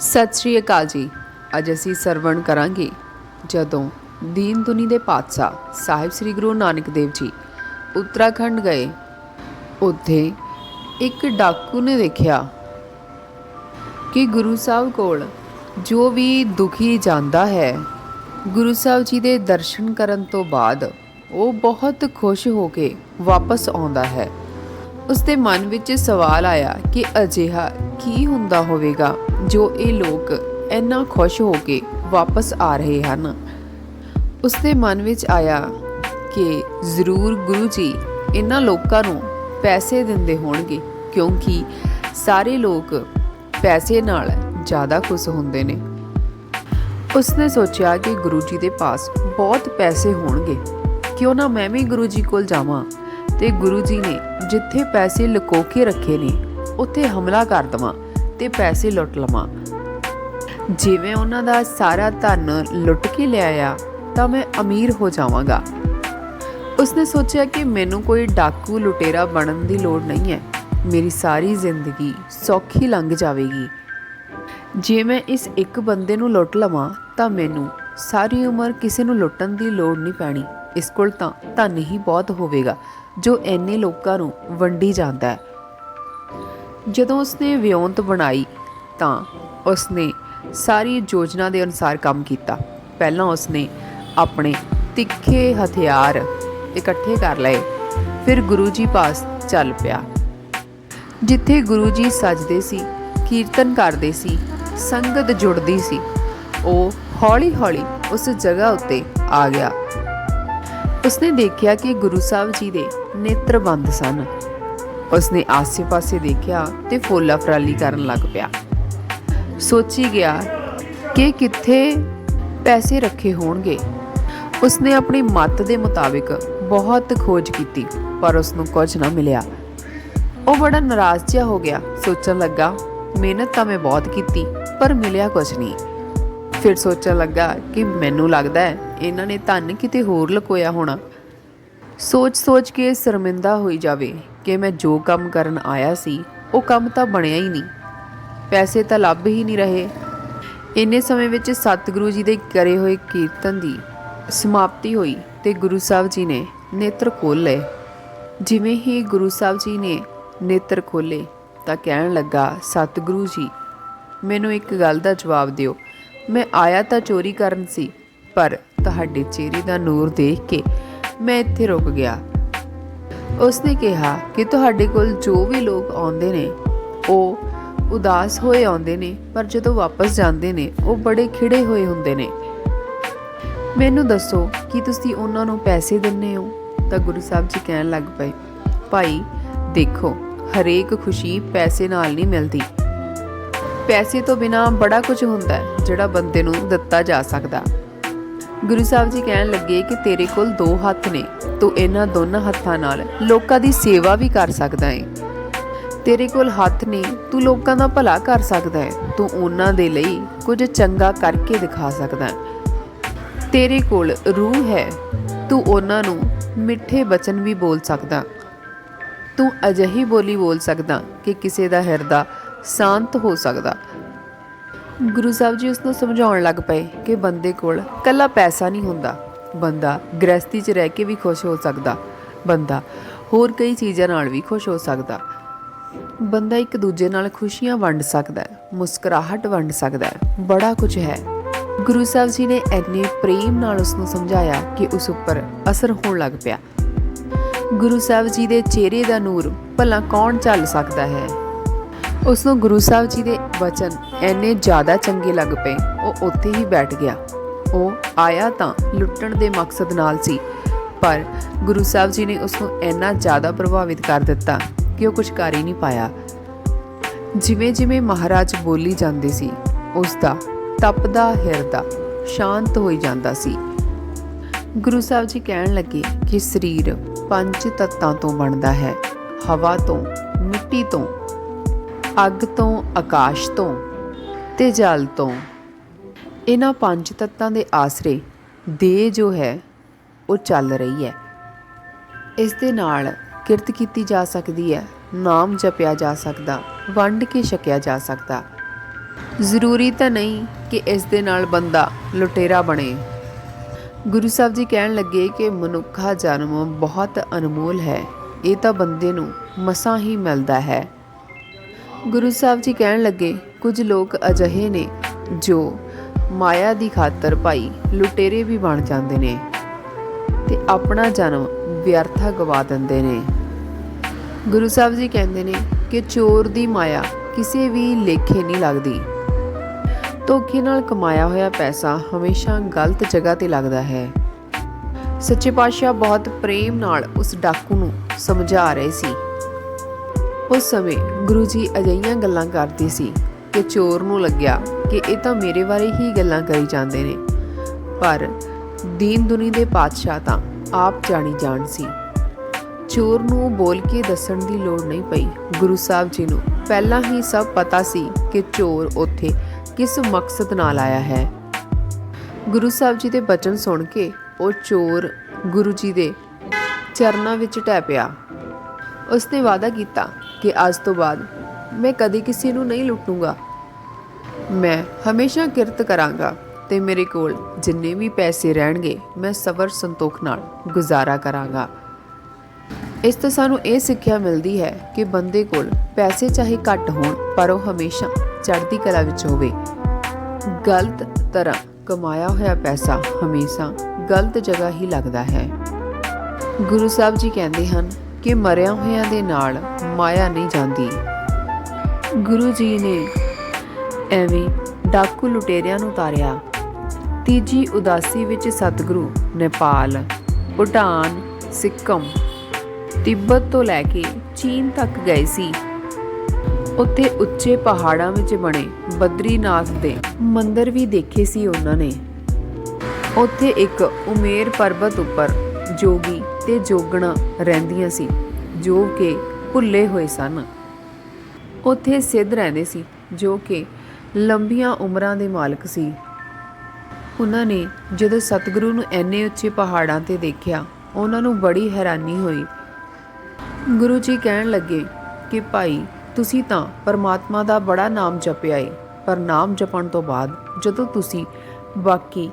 ਸਤਿ ਸ਼੍ਰੀ ਅਕਾਲ ਜੀ। ਅੱਜ ਅਸੀਂ ਸਰਵਣ ਕਰਾਂਗੇ ਜਦੋਂ ਦੀਨ ਦੁਨੀ ਦੇ ਪਾਤਸ਼ਾਹ ਸਾਹਿਬ ਸ੍ਰੀ ਗੁਰੂ ਨਾਨਕ ਦੇਵ ਜੀ ਉੱਤਰਾਖੰਡ ਗਏ। ਉੱਥੇ ਇੱਕ ਡਾਕੂ ਨੇ ਦੇਖਿਆ ਕਿ ਗੁਰੂ ਸਾਹਿਬ ਕੋਲ ਜੋ ਵੀ ਦੁਖੀ ਜਾਂਦਾ ਹੈ, ਗੁਰੂ ਸਾਹਿਬ ਜੀ ਦੇ ਦਰਸ਼ਨ ਕਰਨ ਤੋਂ ਬਾਅਦ ਉਹ ਬਹੁਤ ਖੁਸ਼ ਹੋ ਕੇ ਵਾਪਸ ਆਉਂਦਾ ਹੈ। ਉਸ ਦੇ ਮਨ ਵਿੱਚ ਸਵਾਲ ਆਇਆ ਕਿ ਅਜਿਹਾ ਕੀ ਹੁੰਦਾ ਹੋਵੇਗਾ? ਜੋ ਇਹ ਲੋਕ ਇੰਨਾ ਖੁਸ਼ ਹੋ ਕੇ ਵਾਪਸ ਆ ਰਹੇ ਹਨ। ਉਸ ਦੇ ਮਨ ਵਿੱਚ ਆਇਆ ਕਿ ਜ਼ਰੂਰ ਗੁਰੂ ਜੀ ਇਹਨਾਂ ਲੋਕਾਂ ਨੂੰ ਪੈਸੇ ਦਿੰਦੇ ਹੋਣਗੇ, ਕਿਉਂਕਿ ਸਾਰੇ ਲੋਕ ਪੈਸੇ ਨਾਲ ਜ਼ਿਆਦਾ ਖੁਸ਼ ਹੁੰਦੇ ਨੇ। ਉਸਨੇ ਸੋਚਿਆ ਕਿ ਗੁਰੂ ਜੀ ਦੇ ਪਾਸ ਬਹੁਤ ਪੈਸੇ ਹੋਣਗੇ। ਕਿਉਂ ਨਾ ਮੈਂ ਵੀ ਗੁਰੂ ਜੀ ਕੋਲ ਜਾਵਾਂ ਤੇ ਗੁਰੂ ਜੀ ਨੇ ਜਿੱਥੇ ਪੈਸੇ ਲੁਕੋ ਕੇ ਰੱਖੇ ਨੇ, ਉੱਥੇ ਹਮਲਾ ਕਰ ਦਵਾਂ। ਤੇ ਪੈਸੇ ਲੁੱਟ ਲਵਾਂ। ਜਿਵੇਂ ਉਹਨਾਂ ਦਾ ਸਾਰਾ ਧਨ ਲੁੱਟ ਕੇ ਲਿਆਇਆ, ਤਾਂ ਮੈਂ ਅਮੀਰ ਹੋ ਜਾਵਾਂਗਾ। ਉਸਨੇ ਸੋਚਿਆ ਕਿ ਮੈਨੂੰ ਕੋਈ ਡਾਕੂ ਲੁਟੇਰਾ ਬਣਨ ਦੀ ਲੋੜ ਨਹੀਂ ਹੈ। ਮੇਰੀ ਸਾਰੀ ਜ਼ਿੰਦਗੀ ਸੌਖੀ ਲੰਘ ਜਾਵੇਗੀ। ਜੇ ਮੈਂ ਇਸ ਇੱਕ ਬੰਦੇ ਨੂੰ ਲੁੱਟ ਲਵਾਂ, ਤਾਂ ਮੈਨੂੰ ਸਾਰੀ ਉਮਰ ਕਿਸੇ ਨੂੰ ਲੁੱਟਣ ਦੀ ਲੋੜ ਨਹੀਂ ਪੈਣੀ। ਇਸ ਕੋਲ ਤਾਂ ਧਨ ਹੀ ਬਹੁਤ ਹੋਵੇਗਾ, ਜੋ ਐਨੇ ਲੋਕਾਂ ਨੂੰ ਵੰਡੀ ਜਾਂਦਾ ਹੈ। ਜਦੋਂ ਉਸਨੇ ਵਿਉਂਤ ਬਣਾਈ ਤਾਂ ਉਸਨੇ ਸਾਰੀ ਯੋਜਨਾ ਦੇ ਅਨੁਸਾਰ ਕੰਮ ਕੀਤਾ। ਪਹਿਲਾਂ ਉਸਨੇ ਆਪਣੇ ਤਿੱਖੇ ਹਥਿਆਰ ਇਕੱਠੇ ਕਰ ਲਏ, ਫਿਰ ਗੁਰੂ ਜੀ ਪਾਸ ਚੱਲ ਪਿਆ। ਜਿੱਥੇ ਗੁਰੂ ਜੀ ਸਜਦੇ ਸੀ, ਕੀਰਤਨ ਕਰਦੇ ਸੀ, ਸੰਗਤ ਜੁੜਦੀ ਸੀ, ਉਹ ਹੌਲੀ-ਹੌਲੀ ਉਸ ਜਗ੍ਹਾ ਉੱਤੇ ਆ ਗਿਆ। ਉਸਨੇ ਦੇਖਿਆ ਕਿ ਗੁਰੂ ਸਾਹਿਬ ਜੀ ਦੇ ਨੇਤਰ ਬੰਦ ਸਨ। ਉਸਨੇ ਆਸੇ-ਪਾਸੇ ਦੇਖਿਆ ਤੇ ਫੋਲਾ ਫਰਾਲੀ ਕਰਨ ਲੱਗ ਪਿਆ। ਸੋਚੀ ਗਿਆ ਕਿ ਕਿੱਥੇ ਪੈਸੇ ਰੱਖੇ ਹੋਣਗੇ। ਉਸਨੇ ਆਪਣੀ ਮੱਤ ਦੇ ਮੁਤਾਬਿਕ ਬਹੁਤ ਖੋਜ ਕੀਤੀ, ਪਰ ਉਸ ਨੂੰ ਕੁਝ ਨਾ ਮਿਲਿਆ। ਉਹ ਬੜਾ ਨਾਰਾਜ਼ ਜਿਹਾ ਹੋ ਗਿਆ। ਸੋਚਣ ਲੱਗਾ, ਮਿਹਨਤ ਤਾਂ ਮੈਂ ਬਹੁਤ ਕੀਤੀ, ਪਰ ਮਿਲਿਆ ਕੁਝ ਨਹੀਂ। ਫਿਰ ਸੋਚਣ ਲੱਗਾ ਕਿ ਮੈਨੂੰ ਲੱਗਦਾ ਹੈ ਇਹਨਾਂ ਨੇ ਧਨ ਕਿਤੇ ਹੋਰ ਲੁਕੋਇਆ ਹੋਣਾ। ਸੋਚ-ਸੋਚ ਕੇ ਸ਼ਰਮਿੰਦਾ ਹੋਈ ਜਾਵੇ। ਕਿ ਮੈਂ ਜੋ ਕੰਮ ਕਰਨ ਆਇਆ ਸੀ, ਉਹ ਕੰਮ ਤਾਂ ਬਣਿਆ ਹੀ ਨਹੀਂ। ਪੈਸੇ ਤਾਂ ਲੱਭ ਹੀ ਨਹੀਂ ਰਹੇ। ਇੰਨੇ ਸਮੇਂ ਵਿੱਚ ਸਤਿਗੁਰੂ ਜੀ ਦੇ ਕਰੇ ਹੋਏ ਕੀਰਤਨ ਦੀ ਸਮਾਪਤੀ ਹੋਈ ਤੇ ਗੁਰੂ ਸਾਹਿਬ ਜੀ ਨੇ ਨੇਤਰ ਖੋਲ੍ਹ ਲਏ। ਜਿਵੇਂ ਹੀ ਗੁਰੂ ਸਾਹਿਬ ਜੀ ਨੇ ਨੇਤਰ ਖੋਲੇ ਤਾਂ ਕਹਿਣ ਲੱਗਾ, ਸਤਿਗੁਰੂ ਜੀ, ਮੈਨੂੰ ਇੱਕ ਗੱਲ ਦਾ ਜਵਾਬ ਦਿਓ। ਮੈਂ ਆਇਆ ਤਾਂ ਚੋਰੀ ਕਰਨ ਸੀ, ਪਰ ਤੁਹਾਡੇ ਚਿਹਰੇ ਦਾ ਨੂਰ ਦੇਖ ਕੇ ਮੈਂ ਇੱਥੇ ਰੁਕ ਗਿਆ। ਉਸਨੇ ਕਿਹਾ ਕਿ ਤੁਹਾਡੇ ਕੋਲ ਜੋ ਵੀ ਲੋਕ ਆਉਂਦੇ ਨੇ, ਉਹ ਉਦਾਸ ਹੋਏ ਆਉਂਦੇ ਨੇ, ਪਰ ਜਦੋਂ ਵਾਪਸ ਜਾਂਦੇ ਨੇ, ਉਹ ਬੜੇ ਖਿੜੇ ਹੋਏ ਹੁੰਦੇ ਨੇ। ਮੈਨੂੰ ਦੱਸੋ ਕਿ ਤੁਸੀਂ ਉਹਨਾਂ ਨੂੰ ਪੈਸੇ ਦਿੰਨੇ ਹੋ? ਤਾਂ ਗੁਰੂ ਸਾਹਿਬ ਜੀ ਕਹਿਣ ਲੱਗ ਪਏ, ਭਾਈ, ਦੇਖੋ, ਹਰੇਕ ਖੁਸ਼ੀ ਪੈਸੇ ਨਾਲ ਨਹੀਂ ਮਿਲਦੀ। ਪੈਸੇ ਤੋਂ ਬਿਨਾ ਬੜਾ ਕੁਝ ਹੁੰਦਾ ਹੈ, ਜਿਹੜਾ ਬੰਦੇ ਨੂੰ ਦਿੱਤਾ ਜਾ ਸਕਦਾ। ਗੁਰੂ ਸਾਹਿਬ ਜੀ ਕਹਿਣ ਲੱਗੇ ਕਿ ਤੇਰੇ ਕੋਲ ਦੋ ਹੱਥ ਨੇ, ਤੂੰ ਇਹਨਾਂ ਦੋਨਾਂ ਹੱਥਾਂ ਨਾਲ ਲੋਕਾਂ ਦੀ ਸੇਵਾ ਵੀ ਕਰ ਸਕਦਾ ਹੈ ਤੇਰੇ ਕੋਲ ਹੱਥ ਨੇ, ਤੂੰ ਲੋਕਾਂ ਦਾ ਭਲਾ ਕਰ ਸਕਦਾ ਹੈ ਤੂੰ ਉਹਨਾਂ ਦੇ ਲਈ ਕੁਝ ਚੰਗਾ ਕਰਕੇ ਦਿਖਾ ਸਕਦਾ ਹੈ ਤੇਰੇ ਕੋਲ ਰੂਹ ਹੈ, ਤੂੰ ਉਹਨਾਂ ਨੂੰ ਮਿੱਠੇ ਬਚਨ ਵੀ ਬੋਲ ਸਕਦਾ। ਤੂੰ ਅਜਿਹੀ ਬੋਲੀ ਬੋਲ ਸਕਦਾ ਕਿ ਕਿਸੇ ਦਾ ਹਿਰਦਾ ਸ਼ਾਂਤ ਹੋ ਸਕਦਾ। ਗੁਰੂ ਸਾਹਿਬ ਜੀ ਉਸ ਨੂੰ ਸਮਝਾਉਣ ਲੱਗ ਪਏ ਕਿ ਬੰਦੇ ਕੋਲ ਕੱਲਾ ਪੈਸਾ ਨਹੀਂ ਹੁੰਦਾ। ਬੰਦਾ ਗ੍ਰਸਤੀ 'ਚ ਰਹਿ ਕੇ ਵੀ ਖੁਸ਼ ਹੋ ਸਕਦਾ। ਬੰਦਾ ਹੋਰ ਕਈ ਚੀਜ਼ਾਂ ਨਾਲ ਵੀ ਖੁਸ਼ ਹੋ ਸਕਦਾ। ਬੰਦਾ ਇੱਕ ਦੂਜੇ ਨਾਲ ਖੁਸ਼ੀਆਂ ਵੰਡ ਸਕਦਾ ਹੈ, ਮੁਸਕਰਾਹਟ ਵੰਡ ਸਕਦਾ ਹੈ, ਬੜਾ ਕੁਝ ਹੈ। ਗੁਰੂ ਸਾਹਿਬ ਜੀ ਨੇ ਇੰਨੇ ਪ੍ਰੇਮ ਨਾਲ ਉਸ ਨੂੰ ਸਮਝਾਇਆ ਕਿ ਉਸ ਉੱਪਰ ਅਸਰ ਹੋਣ ਲੱਗ ਪਿਆ। ਗੁਰੂ ਸਾਹਿਬ ਜੀ ਦੇ ਚਿਹਰੇ ਦਾ ਨੂਰ ਭਲਾ ਕੌਣ ਚੱਲ ਸਕਦਾ ਹੈ? ਉਸ ਨੂੰ ਗੁਰੂ ਸਾਹਿਬ ਜੀ ਦੇ ਵਚਨ ਐਨੇ ਜ਼ਿਆਦਾ ਚੰਗੇ ਲੱਗ ਪਏ, ਉਹ ਉੱਥੇ ਹੀ ਬੈਠ ਗਿਆ। ਉਹ ਆਇਆ ਤਾਂ ਲੁੱਟਣ ਦੇ ਮਕਸਦ ਨਾਲ ਸੀ, ਪਰ ਗੁਰੂ ਸਾਹਿਬ ਜੀ ਨੇ ਉਸ ਨੂੰ ਇੰਨਾ ਜ਼ਿਆਦਾ ਪ੍ਰਭਾਵਿਤ ਕਰ ਦਿੱਤਾ ਕਿ ਉਹ ਕੁਝ ਕਰ ਹੀ ਨਹੀਂ ਪਾਇਆ। ਜਿਵੇਂ ਜਿਵੇਂ ਮਹਾਰਾਜ ਬੋਲੀ ਜਾਂਦੇ ਸੀ ਉਸ ਦਾ ਤਪਦਾ ਹਿਰਦਾ ਸ਼ਾਂਤ ਹੋਈ ਜਾਂਦਾ ਸੀ। ਗੁਰੂ ਸਾਹਿਬ ਜੀ ਕਹਿਣ ਲੱਗੇ ਕਿ ਸਰੀਰ ਪੰਜ ਤੱਤਾਂ ਤੋਂ ਬਣਦਾ ਹੈ, ਹਵਾ ਤੋਂ, ਮਿੱਟੀ ਤੋਂ ਅੱਗ ਤੋਂ, ਆਕਾਸ਼ ਤੋਂ ਤੇ ਜਲ ਤੋਂ। ਇਹਨਾਂ ਪੰਜ ਤੱਤਾਂ ਦੇ ਆਸਰੇ ਦੇਹ ਜੋ ਹੈ, ਉਹ ਚੱਲ ਰਹੀ ਹੈ। ਇਸ ਦੇ ਨਾਲ ਕਿਰਤ ਕੀਤੀ ਜਾ ਸਕਦੀ ਹੈ, ਨਾਮ ਜਪਿਆ ਜਾ ਸਕਦਾ, ਵੰਡ ਕੇ ਛਕਿਆ ਜਾ ਸਕਦਾ। ਜ਼ਰੂਰੀ ਤਾਂ ਨਹੀਂ ਕਿ ਇਸ ਦੇ ਨਾਲ ਬੰਦਾ ਲੁਟੇਰਾ ਬਣੇ। ਗੁਰੂ ਸਾਹਿਬ ਜੀ ਕਹਿਣ ਲੱਗੇ ਕਿ ਮਨੁੱਖਾ ਜਨਮ ਬਹੁਤ ਅਨਮੋਲ ਹੈ। ਇਹ ਤਾਂ ਬੰਦੇ ਨੂੰ ਮਸਾਂ ਹੀ ਮਿਲਦਾ ਹੈ। ਗੁਰੂ ਸਾਹਿਬ ਜੀ ਕਹਿਣ ਲੱਗੇ, ਕੁਝ ਲੋਕ ਅਜਿਹੇ ਨੇ ਜੋ ਮਾਇਆ ਦੀ ਖਾਤਰ ਭਾਈ ਲੁਟੇਰੇ ਵੀ ਬਣ ਜਾਂਦੇ ਨੇ ਤੇ ਆਪਣਾ ਜਨਮ ਵਿਅਰਥਾ ਗਵਾ ਦਿੰਦੇ ਨੇ। ਗੁਰੂ ਸਾਹਿਬ ਜੀ ਕਹਿੰਦੇ ਨੇ ਕਿ ਚੋਰ ਦੀ ਮਾਇਆ ਕਿਸੇ ਵੀ ਲੇਖੇ ਨਹੀਂ ਲੱਗਦੀ। ਧੋਖੇ ਨਾਲ ਕਮਾਇਆ ਹੋਇਆ ਪੈਸਾ ਹਮੇਸ਼ਾ ਗਲਤ ਜਗ੍ਹਾ ਤੇ ਲੱਗਦਾ ਹੈ। ਸੱਚੇ ਪਾਤਸ਼ਾਹ ਬਹੁਤ ਪ੍ਰੇਮ ਨਾਲ ਉਸ ਡਾਕੂ ਨੂੰ ਸਮਝਾ ਰਹੇ ਸੀ। ਉਸ ਸਮੇਂ ਗੁਰੂ ਜੀ ਅਜਈਆਂ ਗੱਲਾਂ ਕਰਦੇ ਸੀ ਕਿ ਚੋਰ ਨੂੰ ਲੱਗਿਆ ਕਿ ਇਹ ਤਾਂ ਮੇਰੇ ਬਾਰੇ ਹੀ ਗੱਲਾਂ ਕਰੀ ਜਾਂਦੇ ਨੇ। ਪਰ ਦੀਨ ਦੁਨੀ ਦੇ ਪਾਤਸ਼ਾਹ ਤਾਂ ਆਪ ਜਾਣੀ ਜਾਣ ਸੀ। ਚੋਰ ਨੂੰ ਬੋਲ ਕੇ ਦੱਸਣ ਦੀ ਲੋੜ ਨਹੀਂ ਪਈ। ਗੁਰੂ ਸਾਹਿਬ ਜੀ ਨੂੰ ਪਹਿਲਾਂ ਹੀ ਸਭ ਪਤਾ ਸੀ ਕਿ ਚੋਰ ਉੱਥੇ ਕਿਸ ਮਕਸਦ ਨਾਲ ਆਇਆ ਹੈ। ਗੁਰੂ ਸਾਹਿਬ ਜੀ ਦੇ ਬਚਨ ਸੁਣ ਕੇ ਉਹ ਚੋਰ ਗੁਰੂ ਜੀ ਦੇ ਚਰਨਾਂ ਵਿੱਚ ਟਹਿ ਪਿਆ। ਉਸਨੇ ਵਾਅਦਾ ਕੀਤਾ ਕਿ ਅੱਜ ਤੋਂ ਬਾਅਦ ਮੈਂ ਕਦੇ ਕਿਸੇ ਨੂੰ ਨਹੀਂ ਲੁੱਟੂੰਗਾ। ਮੈਂ ਹਮੇਸ਼ਾ ਕਿਰਤ ਕਰਾਂਗਾ ਤੇ ਮੇਰੇ ਕੋਲ ਜਿੰਨੇ ਵੀ ਪੈਸੇ ਰਹਿਣਗੇ, ਮੈਂ ਸਬਰ ਸੰਤੋਖ ਨਾਲ ਗੁਜ਼ਾਰਾ ਕਰਾਂਗਾ। ਇਸ ਤੋਂ ਸਾਨੂੰ ਇਹ ਸਿੱਖਿਆ ਮਿਲਦੀ ਹੈ ਕਿ ਬੰਦੇ ਕੋਲ ਪੈਸੇ ਚਾਹੇ ਘੱਟ ਹੋਣ, ਪਰ ਉਹ ਹਮੇਸ਼ਾ ਚੜ੍ਹਦੀ ਕਲਾ ਵਿੱਚ ਹੋਵੇ। ਗਲਤ ਤਰ੍ਹਾਂ ਕਮਾਇਆ ਹੋਇਆ ਪੈਸਾ ਹਮੇਸ਼ਾ ਗਲਤ ਜਗ੍ਹਾ ਹੀ ਲੱਗਦਾ ਹੈ। ਗੁਰੂ ਸਾਹਿਬ ਜੀ ਕਹਿੰਦੇ ਹਨ ਕਿ ਮਰਿਆ ਹੋਇਆਂ ਦੇ ਨਾਲ ਮਾਇਆ ਨਹੀਂ ਜਾਂਦੀ। ਗੁਰੂ ਜੀ ਨੇ ਐਵੇਂ ਡਾਕੂ ਲੁਟੇਰਿਆਂ ਨੂੰ ਤਾਰਿਆ। ਤੀਜੀ ਉਦਾਸੀ ਵਿੱਚ ਸਤਿਗੁਰੂ ਨੇਪਾਲ, ਭੂਟਾਨ, ਸਿੱਕਮ, ਤਿੱਬਤ ਤੋਂ ਲੈ ਕੇ ਚੀਨ ਤੱਕ ਗਏ ਸੀ। ਉੱਥੇ ਉੱਚੇ ਪਹਾੜਾਂ ਵਿੱਚ ਬਣੇ ਬਦਰੀਨਾਥ ਦੇ ਮੰਦਰ ਵੀ ਦੇਖੇ ਸੀ ਉਹਨਾਂ ਨੇ। ਉੱਥੇ ਇੱਕ ਉਮੇਰ ਪਰਬਤ ਉੱਪਰ ਜੋਗੀ ਤੇ ਜੋਗਣਾ ਰਹਿੰਦੀਆਂ ਸੀ, ਜੋ ਕਿ ਭੁੱਲੇ ਹੋਏ ਸਨ। ਉੱਥੇ ਸਿੱਧ ਰਹਿੰਦੇ ਸੀ, ਜੋ ਕਿ ਲੰਬੀਆਂ ਉਮਰਾਂ ਦੇ ਮਾਲਕ ਸੀ। ਉਹਨਾਂ ਨੇ ਜਦੋਂ ਸਤਿਗੁਰੂ ਨੂੰ ਐਨੇ ਉੱਚੇ ਪਹਾੜਾਂ ਤੇ ਦੇਖਿਆ, ਉਹਨਾਂ ਨੂੰ ਬੜੀ ਹੈਰਾਨੀ ਹੋਈ। ਗੁਰੂ ਜੀ ਕਹਿਣ ਲੱਗੇ ਕਿ, ਭਾਈ, ਤੁਸੀਂ ਤਾਂ ਪਰਮਾਤਮਾ ਦਾ ਬੜਾ ਨਾਮ ਜਪਿਆ ਏ, ਪਰ ਨਾਮ ਜਪਣ ਤੋਂ ਬਾਅਦ ਜਦੋਂ ਤੁਸੀਂ ਬਾਕੀ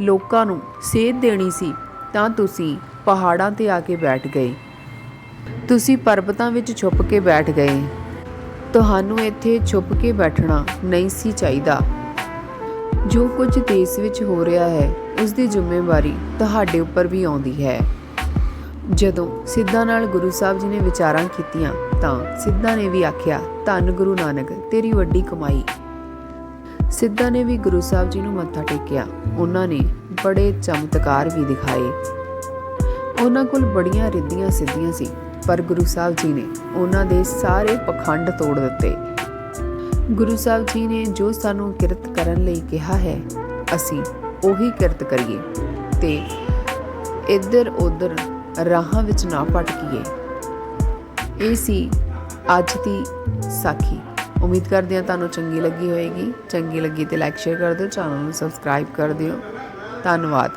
ਲੋਕਾਂ ਨੂੰ ਸੇਧ ਦੇਣੀ ਸੀ, ਤਾਂ ਤੁਸੀਂ ਪਹਾੜਾਂ ਤੇ ਆ ਕੇ ਬੈਠ ਗਏ ਤੁਸੀਂ ਪਰਬਤਾਂ ਵਿੱਚ ਛੁਪ ਕੇ ਬੈਠ ਗਏ। ਤੁਹਾਨੂੰ ਇੱਥੇ ਛੁਪ ਕੇ ਬੈਠਣਾ ਨਹੀਂ ਸੀ ਚਾਹੀਦਾ। ਜੋ ਕੁਝ ਦੇਸ਼ ਵਿੱਚ ਹੋ ਰਿਹਾ ਹੈ ਉਸ ਦੀ ਜ਼ਿੰਮੇਵਾਰੀ ਤੁਹਾਡੇ ਉੱਪਰ ਵੀ ਆਉਂਦੀ ਹੈ। ਜਦੋਂ ਸਿੱਧਾ ਨਾਲ ਗੁਰੂ ਸਾਹਿਬ ਜੀ ਨੇ ਵਿਚਾਰਾਂ ਕੀਤੀਆਂ, ਤਾਂ ਸਿੱਧਾ ਨੇ ਵੀ ਆਖਿਆ, ਧੰਨ ਗੁਰੂ ਨਾਨਕ, ਤੇਰੀ ਵੱਡੀ ਕਮਾਈ। ਸਿੱਧਾ ਨੇ ਵੀ ਗੁਰੂ ਸਾਹਿਬ ਜੀ ਨੂੰ ਮੱਥਾ ਟੇਕਿਆ। ਉਹਨਾਂ ਨੇ ਬੜੇ ਚਮਤਕਾਰ ਵੀ ਦਿਖਾਏ। ਉਹਨਾਂ ਕੋਲ ਬੜੀਆਂ ਰਿੱਧੀਆਂ ਸਿੱਧੀਆਂ ਸੀ, ਪਰ ਗੁਰੂ ਸਾਹਿਬ ਜੀ ਨੇ ਉਹਨਾਂ ਦੇ ਸਾਰੇ ਪਖੰਡ ਤੋੜ ਦਿੱਤੇ। ਗੁਰੂ ਸਾਹਿਬ ਜੀ ਨੇ ਜੋ ਸਾਨੂੰ ਕਿਰਤ ਕਰਨ ਲਈ ਕਿਹਾ ਹੈ, ਅਸੀਂ ਉਹੀ ਕਿਰਤ ਕਰੀਏ ਤੇ ਇੱਧਰ ਉੱਧਰ ਰਾਹਾਂ ਵਿੱਚ ਨਾ ਭਟਕੀਏ। ਇਹ ਸੀ ਅੱਜ ਦੀ ਸਾਖੀ। ਉਮੀਦ ਕਰਦੇ ਹਾਂ ਤੁਹਾਨੂੰ ਚੰਗੀ ਲੱਗੀ ਹੋਵੇਗੀ ਚੰਗੀ ਲੱਗੀ ਤੇ ਲਾਈਕ ਸ਼ੇਅਰ ਕਰ ਦਿਓ ਚੈਨਲ ਨੂੰ ਸਬਸਕ੍ਰਾਈਬ ਕਰ ਦਿਓ। ਧੰਨਵਾਦ।